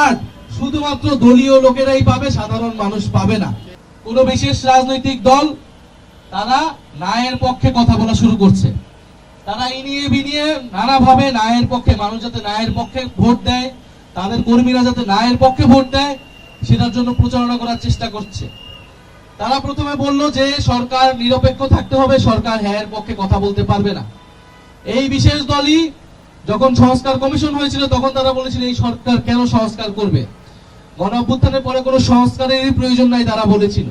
Card শুধুমাত্র দলীয় লোকেরাই পাবে, সাধারণ মানুষ পাবে না। কোন বিশেষ রাজনৈতিক দল তারা ন্যায়ের পক্ষে কথা বলা শুরু করছে। তারা ইনিয়ে বিনিয়ে নানাভাবে ন্যায়ের পক্ষে, মানুষ যাতে ন্যায়ের পক্ষে ভোট দেয়, তাদের কর্মীরা যাতে নায়ের পক্ষে ভোট দেয়, সেটার জন্য প্রচারণা করার চেষ্টা করছে। তারা প্রথমে বলল যে সরকার নিরপেক্ষ থাকতে হবে, সরকার হ্যাঁ পক্ষে কথা বলতে পারবে না। এই বিশেষ দলই যখন সংস্কার কমিশন হয়েছিল, তখন তারা বলেছিল, এই সরকার কেন সংস্কার করবে? গণ অভ্যুত্থানের পরে কোনো সংস্কারেরই প্রয়োজন নাই তারা বলেছিল।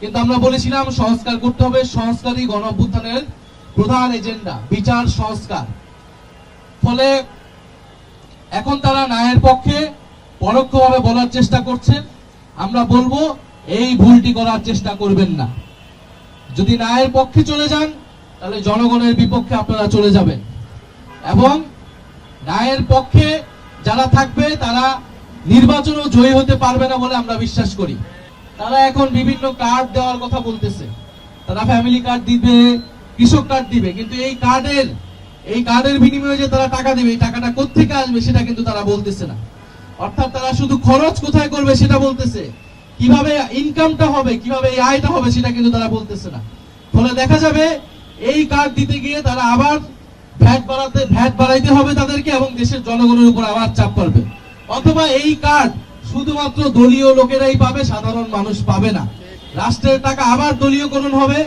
কিন্তু আমরা বলেছিলাম, সংস্কার করতে হবে, সংস্কারই গণ অভ্যুত্থানের প্রধান এজেন্ডা, বিচার, সংস্কার। ফলে এখন তারা ন্যায়ের পক্ষে পরোক্ষভাবে বলার চেষ্টা করছেন আমরা বলব, এই ভুলটি করার চেষ্টা করবেন না। যদি ন্যায়ের পক্ষে চলে যান, তাহলে জনগণের বিপক্ষে আপনারা চলে যাবেন। এবং ন্যায়ের পক্ষে যারা থাকবে, তারা নির্বাচনেও জয়ী হতে পারবে না বলে আমরা বিশ্বাস করি। তারা এখন বিভিন্ন কার্ড দেওয়ার কথা বলতেছে। তারা ফ্যামিলি কার্ড দিবে, কৃষক কার্ড দিবে, কিন্তু এই কার্ডের এই কার্ডের বিনিময়ে যে তারা টাকা দেবে, এই টাকাটা কোত্থেকে আসবে সেটা কিন্তু তারা বলতেছে না। অর্থাৎ তারা শুধু খরচ কোথায় করবে সেটা বলতেছে। কীভাবে ইনকামটা হবে, কীভাবে এই আয়টা হবে সেটা কিন্তু তারা বলতেছে না। ফলে দেখা যাবে, এই কার্ড দিতে গিয়ে তারা আবার ভ্যাট বাড়াতে, ভ্যাট বাড়াইতে হবে তাদেরকে এবং দেশের জনগণের উপর আবার চাপ পড়বে। অথবা এই কার্ড শুধুমাত্র দলীয় লোকেরাই পাবে, সাধারণ মানুষ পাবে না। রাষ্ট্রের টাকা আবার দলীয়করণ হবে,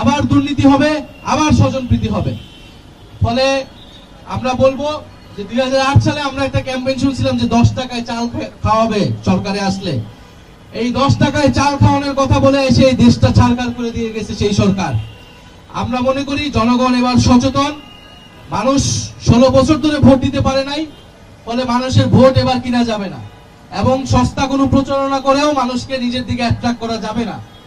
আবার দুর্নীতি হবে, আবার স্বজন স্বজনপ্রীতি হবে। ফলে আমরা বলব যে দুই হাজার আট সালে আমরা একটা ক্যাম্পেইন শুনছিলাম যে দশ টাকায় চাল খাওয়াবে সরকারে আসলে। এই দশ টাকায় চাল খাওয়ানোর কথা বলে এসে এই দেশটা ছাড়কার করে দিয়ে গেছে সেই সরকার। আমরা মনে করি জনগণ এবার সচেতন মানুষ ষোলো বছর ধরে ভোট দিতে পারে নাই, ফলে মানুষের ভোট এবার কিনা যাবে না। এবং সস্তা কোনো প্রচারণা করেও মানুষকে নিজের দিকে অ্যাট্রাক্ট করা যাবে না।